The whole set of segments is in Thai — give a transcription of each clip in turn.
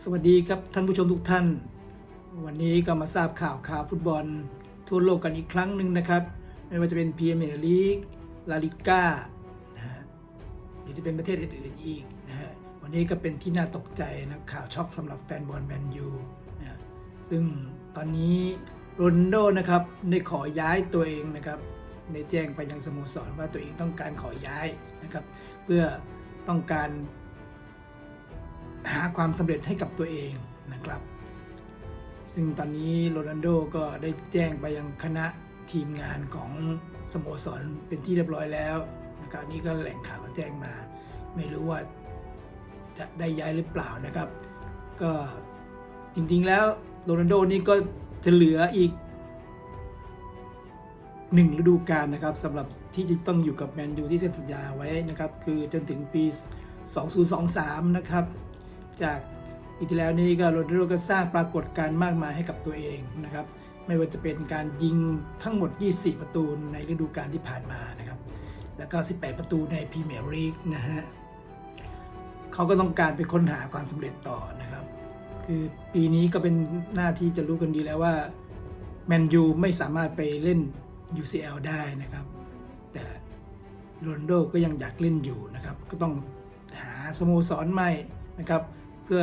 สวัสดีครับท่านผู้ชมทุกท่าน วันนี้ก็มาทราบข่าวข่าวฟุตบอล ทั่วโลกกันอีกครั้งหนึ่งนะครับ ไม่ว่าจะเป็นพรีเมียร์ลีกลาลิก้านะฮะหรือจะเป็นประเทศอื่นๆอีกนะฮะวันนี้ก็เป็นที่น่าตกใจนะข่าวช็อกสำหรับแฟนบอลแมนยูนะฮะซึ่งตอนนี้โรนโดนะครับได้ขอย้ายตัวเองนะครับได้แจ้งไปยังสโมสรว่าตัวเองต้องการขอย้ายนะครับ เพื่อต้องการ หาความสำเร็จให้กับตัวเองนะครับ ซึ่งตอนนี้โรนัลโดก็ได้แจ้งไปยังคณะทีมงานของสโมสรเป็นที่เรียบร้อยแล้วนะครับนี่ก็แหล่งข่าวก็แจ้งมา ไม่รู้ว่าจะได้ย้ายหรือเปล่านะครับ ก็จริงๆแล้วโรนัลโดนี่ก็จะเหลืออีกหนึ่งฤดูกาลนะครับสำหรับที่จะต้องอยู่กับแมนยูที่เซ็นสัญญาไว้นะครับ คือจนถึงปี 2023 นะครับ จากอีกที่แล้วนี้ก็โรนัลโดก็สร้างปรากฏการณ์มากมายให้กับตัวเองนะครับ ไม่ว่าจะเป็นการยิงทั้งหมด 24 ประตูในฤดูกาลที่ผ่านมานะครับ แล้วก็ 18 ประตูในพรีเมียร์ลีกนะฮะเขาก็ต้องการไปค้นหาความสำเร็จต่อนะครับ คือปีนี้ก็เป็นหน้าที่จะรู้กันดีแล้วว่าแมนยูไม่สามารถไปเล่น UCL ได้นะครับ แต่โรนโดก็ยังอยากเล่นอยู่นะครับ ก็ต้องหาสโมสรใหม่นะครับ เพื่อ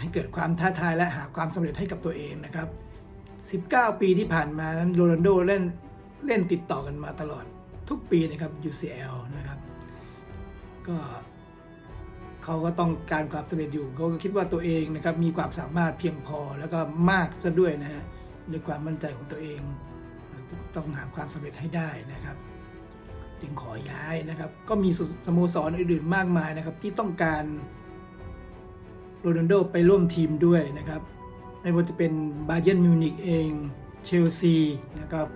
ให้เกิดความท้าทายและหาความสำเร็จให้กับตัวเองนะครับ 19 ปีที่ผ่านมานั้นโรนัลโดเล่นเล่นติดต่อกันมาตลอดทุกปีนะครับ UCL นะครับ ก็เขาก็ต้องการความสำเร็จอยู่เขาก็คิดว่าตัวเองนะครับมีความสามารถเพียงพอแล้วก็มากซะด้วยนะฮะด้วยความมั่นใจของตัวเอง ต้องหาความสำเร็จให้ได้นะครับ จึงขอย้ายนะครับ ก็มีสโมสรอื่นๆมากมายนะครับ ที่ต้องการ โรนัลโดไปร่วมทีมด้วยนะครับ ไม่ว่าจะเป็นบาเยิร์นมิวนิกเองเชลซีนะครับ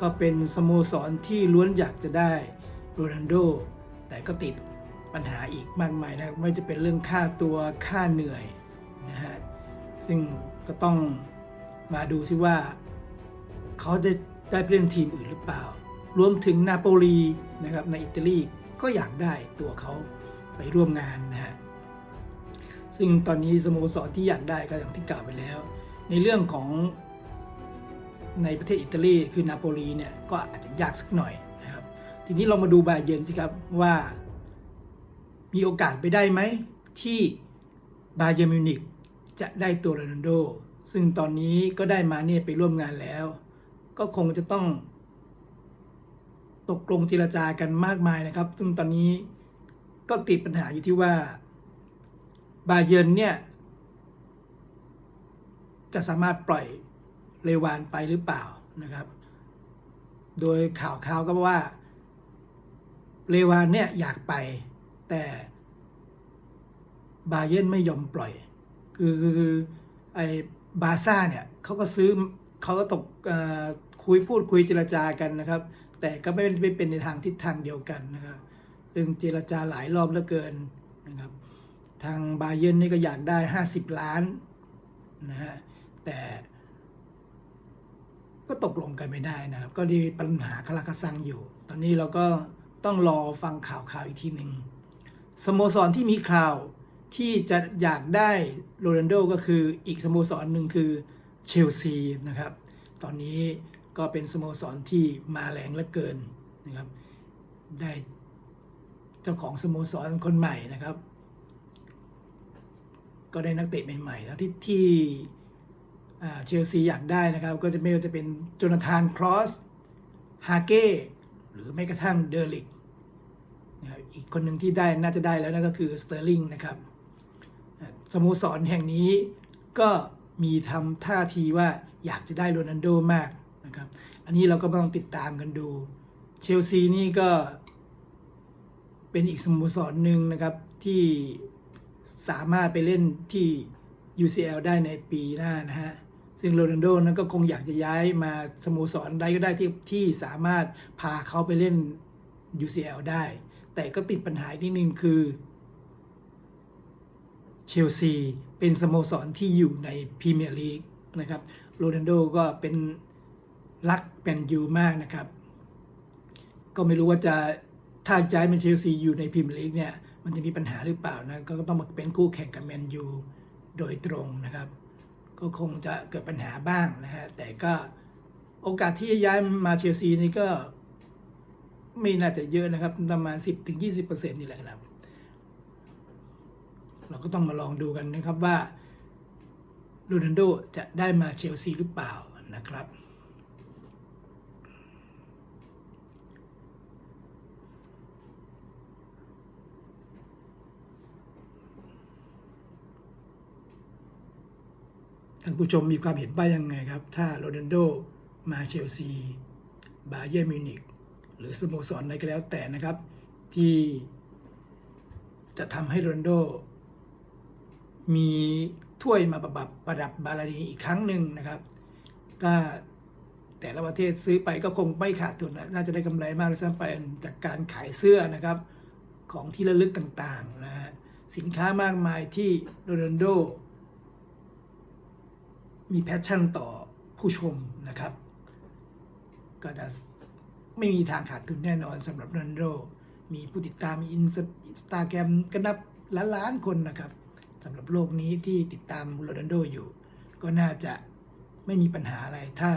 ก็เป็นสโมสรที่ล้วนอยากจะได้โรนัลโดแต่ก็ติดปัญหาอีกมากมายนะไม่ว่าจะเป็นเรื่องค่าตัวค่าเหนื่อยนะฮะซึ่งก็ต้องมาดูซิว่า เขาจะได้ไปเล่นทีมอื่นหรือเปล่า รวมถึงนาโปลีนะครับในอิตาลีก็อยากได้ตัวเขาไปร่วมงานนะฮะ ซึ่งตอนนี้สโมสรที่อยากได้ก็อย่างที่กล่าวไปแล้ว ในเรื่องของในประเทศอิตาลีคือนาโปลีเนี่ยก็อาจจะยากสักหน่อยนะครับทีนี้เรามาดูบาเยนสิครับว่ามีโอกาสไปได้ไหมที่บาเยนมิวนิกจะได้ตัวโรนัลโด ซึ่งตอนนี้ก็ได้มาเนี่ยไปร่วมงานแล้ว ก็คงจะต้อง ตกลงเจรจากันมากมายนะครับ ซึ่งตอนนี้ก็ติดปัญหาอยู่ที่ว่า บาเยิร์นเนี่ยจะสามารถปล่อยเลวานไปหรือเปล่านะครับ โดยข่าวข่าวก็ว่า เลวานเนี่ยอยากไป แต่บาเยิร์นไม่ยอมปล่อย คือไอ้บาซ่าเนี่ยเขาก็ซื้อเขาก็ตกคุยพูดคุยเจรจากันนะครับ แต่ก็ไม่ไม่เป็นในทางทิศทางเดียวกันนะครับ ซึ่งเจรจาหลายรอบเหลือเกินนะครับ ทางบาเยนนี่ก็อยากได้ 50 ล้านนะฮะแต่ก็ตกลงกันไม่ได้นะครับ ก็ดีปัญหาคาราคาซังอยู่ ตอนนี้เราก็ต้องรอฟังข่าวข่าวอีกทีหนึ่งสโมสรที่มีข่าวที่จะอยากได้โรนัลโดก็คืออีกสโมสรหนึ่งคือเชลซีนะครับ ตอนนี้ก็เป็นสโมสรที่มาแรงเหลือเกินนะครับ ได้เจ้าของสโมสรคนใหม่นะครับ ก็ได้นักเตะใหม่ๆแล้วที่ที่เชลซีอยากได้นะครับ ก็จะไม่ว่าจะเป็นโจนาธานครอสฮาเก้หรือแม้กระทั่งเดอร์ลิกนะครับอีกคนหนึ่งที่ได้น่าจะได้แล้วนั่นก็คือสเตอร์ลิงนะครับสโมสรแห่งนี้ก็มีทำท่าทีว่าอยากจะได้โรนัลโดมากนะครับ อันนี้เราก็ต้องติดตามกันดู เชลซีนี่ก็เป็นอีกสโมสรหนึ่งนะครับที่ สามารถไปเล่นที่ UCL ได้ในปีหน้านะฮะ ซึ่งโรนัลโดนั้นก็คงอยากจะย้ายมาสโมสรใดก็ได้ที่ที่สามารถพาเขาไปเล่น UCL ได้ แต่ก็ติดปัญหานิดนึงคือเชลซีเป็นสโมสรที่อยู่ในพรีเมียร์ลีกนะครับโรนัลโดก็เป็นรักแมนยูมากนะครับ ก็ไม่รู้ว่าจะถ้าย้ายมาเชลซีอยู่ในพรีเมียร์ลีกเนี่ย มันจะมีปัญหาหรือเปล่านะก็ต้องมาเป็นคู่แข่งกับแมนยูโดยตรงนะครับ ก็คงจะเกิดปัญหาบ้างนะฮะแต่ก็โอกาสที่จะย้ายมาเชลซีนี่ก็ไม่น่าจะเยอะนะครับประมาณ 10-20%นี่แหละครับ เราก็ต้องมาลองดูกันนะครับว่าโรนัลโดจะได้มาเชลซีหรือเปล่านะครับ ท่านผู้ชมมีความเห็นว่ายังไงครับ ถ้าโรนัลโดมาเชลซี บาเยอร์มิวนิกหรือสโมสรใดก็แล้วแต่นะครับ ที่จะทำให้โรนัลโด มีถ้วยมาประดับประดับบาลานีอีกครั้งหนึ่งนะครับ ก็แต่ละประเทศซื้อไปก็คงไม่ขาดทุนน่าจะได้กำไรมากเลยซ้ำไปจากการขายเสื้อนะครับ ของที่ระลึกต่างๆนะฮะสินค้ามากมายที่โรนัลโด มีแพชชั่นต่อผู้ชมนะครับ ก็จะไม่มีทางขาดทุนแน่นอนสำหรับโรนัลโดมีผู้ติดตามมีอินสตาแกรมก็นับล้านล้านๆคนนะครับสำหรับโลกนี้ที่ติดตามโรนัลโดอยู่ ก็น่าจะไม่มีปัญหาอะไร ถ้า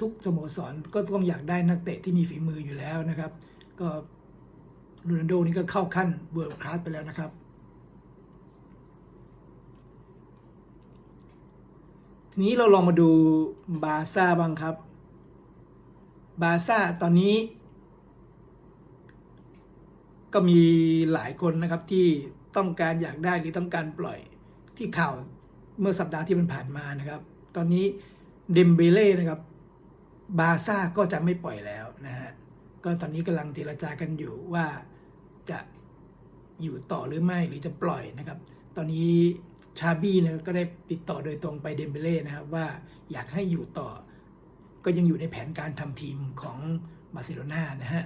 ทุกสโมสรก็ต้องอยากได้นักเตะที่มีฝีมืออยู่แล้วนะครับ ก็โรนัลโดนี่ก็เข้าขั้นเวิร์คลาสไปแล้วนะครับ ทีนี้เราลองมาดูบาซ่าบ้างครับ บาซ่าตอนนี้ ก็มีหลายคนนะครับที่ต้องการอยากได้หรือต้องการปล่อยที่ข่าวเมื่อสัปดาห์ที่มันผ่านมานะครับ ตอนนี้เดมเบเล่นะครับ บาซ่าก็จะไม่ปล่อยแล้วนะฮะ ก็ตอนนี้กำลังเจรจากันอยู่ว่าจะอยู่ต่อหรือไม่หรือจะปล่อยนะครับ ตอนนี้ ชาบี้นะก็ได้ติดต่อโดยตรงไปเดมเบเล่นะครับว่าอยากให้อยู่ต่อ ก็ยังอยู่ในแผนการทำทีมของบาร์เซโลนานะฮะ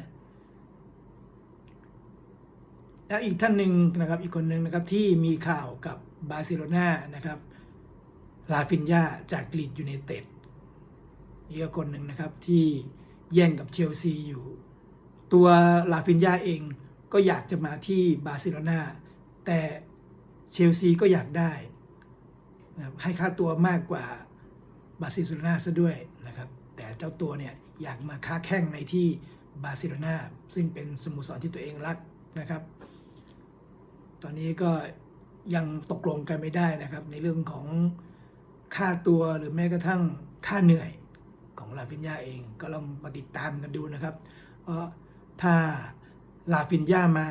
แล้วอีกท่านหนึ่งนะครับอีกคนหนึ่งนะครับที่มีข่าวกับบาร์เซโลนานะครับลาฟินยาจากลีดยูไนเต็ดอีกคนหนึ่งนะครับที่แย่งกับเชลซีอยู่ ตัวลาฟินยาเองก็อยากจะมาที่บาร์เซโลนาแต่ เชลซีก็อยากได้นะครับให้ค่าตัวมากกว่าบาร์เซโลนาซะด้วยนะครับ แต่เจ้าตัวเนี่ยอยากมาค้าแข่งในที่บาร์เซโลนาซึ่งเป็นสโมสรที่ตัวเองรักนะครับ ตอนนี้ก็ยังตกลงกันไม่ได้นะครับ ในเรื่องของค่าตัวหรือแม้กระทั่งค่าเหนื่อยของลาฟินยาเองก็ลองมาติดตามกันดูนะครับ เพราะถ้าลาฟินยามา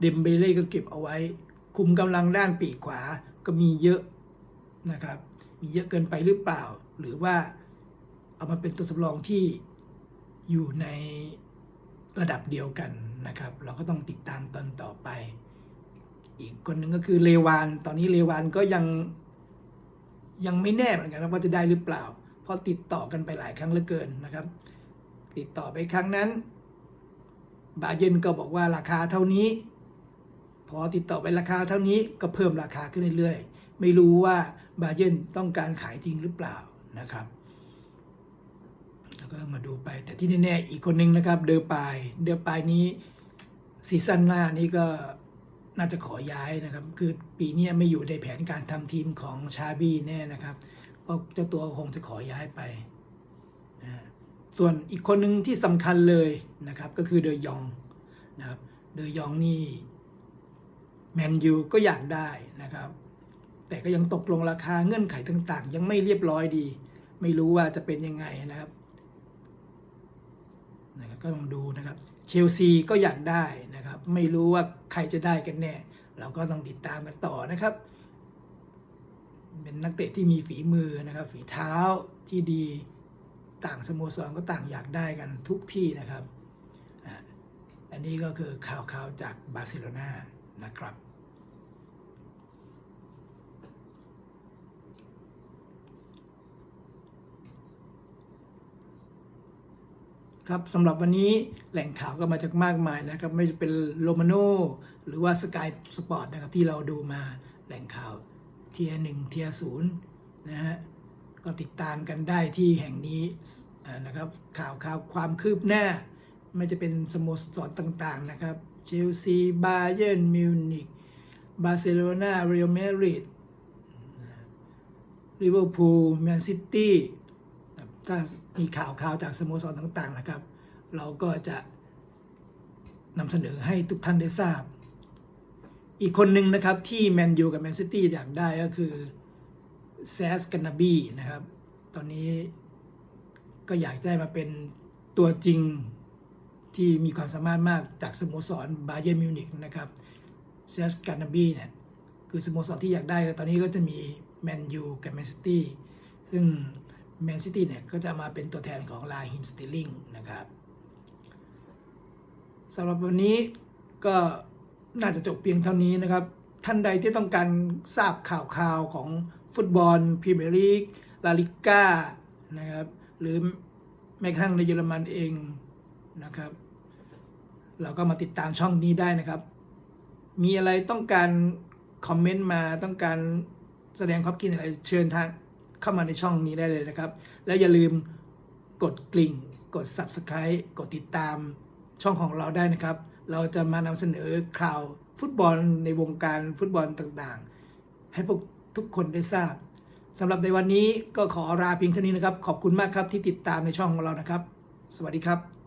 เดมเบเล่ก็เก็บเอาไว้ คุมกำลังด้านปีกขวาก็มีเยอะนะครับ มีเยอะเกินไปหรือเปล่า หรือว่าเอามาเป็นตัวสำรองที่อยู่ในระดับเดียวกันนะครับ เราก็ต้องติดตามตอนต่อไป อีกคนหนึ่งก็คือเลวาน ตอนนี้เลวานก็ยังยังไม่แน่เหมือนกันว่าจะได้หรือเปล่า เพราะติดต่อกันไปหลายครั้งเหลือเกินนะครับ ติดต่อไปครั้งนั้น บาเยนก็บอกว่าราคาเท่านี้ พอติดต่อไปราคาเท่านี้ก็เพิ่มราคาขึ้นเรื่อยๆ ไม่รู้ว่าบาเยนต้องการขายจริงหรือเปล่านะครับ แล้วก็มาดูไปแต่ที่แน่ๆอีกคนนึงนะครับ เดอปายเดอปายนี้ซีซั่นหน้านี้ก็น่าจะขอย้ายนะครับ คือปีนี้ไม่อยู่ในแผนการทำทีมของชาบี้แน่นะครับเพราะเจ้าตัวคงจะขอย้ายไปนะฮะส่วนอีกคนหนึ่งที่สำคัญเลยนะครับ ก็คือเดอยองนะครับ เดอยองนี่ แมนยูก็อยากได้นะครับ แต่ก็ยังตกลงราคาเงื่อนไขต่างๆ ยังไม่เรียบร้อยดี ไม่รู้ว่าจะเป็นยังไงนะครับนะครับก็ลองดูนะครับเชลซีก็อยากได้นะครับ ไม่รู้ว่าใครจะได้กันแน่ เราก็ต้องติดตามกันต่อนะครับ เป็นนักเตะที่มีฝีมือนะครับ ฝีเท้าที่ดีต่างสโมสรก็ต่างอยากได้กันทุกที่นะครับ อันนี้ก็คือข่าวข่าวจากบาร์เซโลนานะครับ ครับสำหรับวันนี้แหล่งข่าวก็มาจากมากมายนะครับ ไม่ว่าจะเป็นโรมาโนหรือว่าสกายสปอร์ตนะครับที่เราดูมาแหล่งข่าวเทียหนึ่งเทียศูนย์นะฮะก็ติดตามกันได้ที่แห่งนี้นะครับข่าวข่าวความคืบหน้า ไม่จะเป็นสโมสรต่างๆนะครับเชลซีบาเยิร์นมิวนิกบาร์เซโลนาเรอัลมาดริดลิเวอร์พูลแมนซิตี้ ถ้ามีข่าวข่าวจากสโมสรต่างๆนะครับ เราก็จะนำเสนอให้ทุกท่านได้ทราบ อีกคนหนึ่งนะครับที่แมนยูกับแมนซิตี้อยากได้ก็คือแซสกันนาบีนะครับ ตอนนี้ก็อยากได้มาเป็นตัวจริงที่มีความสามารถมากจากสโมสรบาเย r n m มิวนิกนะครับแซสกันนาบีเนี่ยคือสโมสรที่อยากได้ตอนนี้ก็จะมีแมนยูกับแมนซิตี้ซึ่ง แมนซิตี้เนี่ยก็จะมาเป็นตัวแทนของลาฮิมสติลลิงนะครับสำหรับวันนี้ก็น่าจะจบเพียงเท่านี้นะครับ ท่านใดที่ต้องการทราบข่าวข่าวของฟุตบอลพรีเมียร์ลีกลาลิก้านะครับหรือแม้กระทั่งในเยอรมันเองนะครับ เราก็มาติดตามช่องนี้ได้นะครับ มีอะไรต้องการคอมเมนต์มาต้องการแสดงความคิดเห็นอะไรเชิญทาง เข้ามาในช่องนี้ได้เลยนะครับ และอย่าลืมกดกลิ่ง กด Subscribe กดติดตามช่องของเราได้นะครับ เราจะมานำเสนอข่าวฟุตบอลในวงการฟุตบอลต่างๆ ให้พวกทุกคนได้ทราบสำหรับในวันนี้ก็ขอลาเพียงเท่านี้นะครับ ขอบคุณมากครับที่ติดตามในช่องของเรานะครับ สวัสดีครับ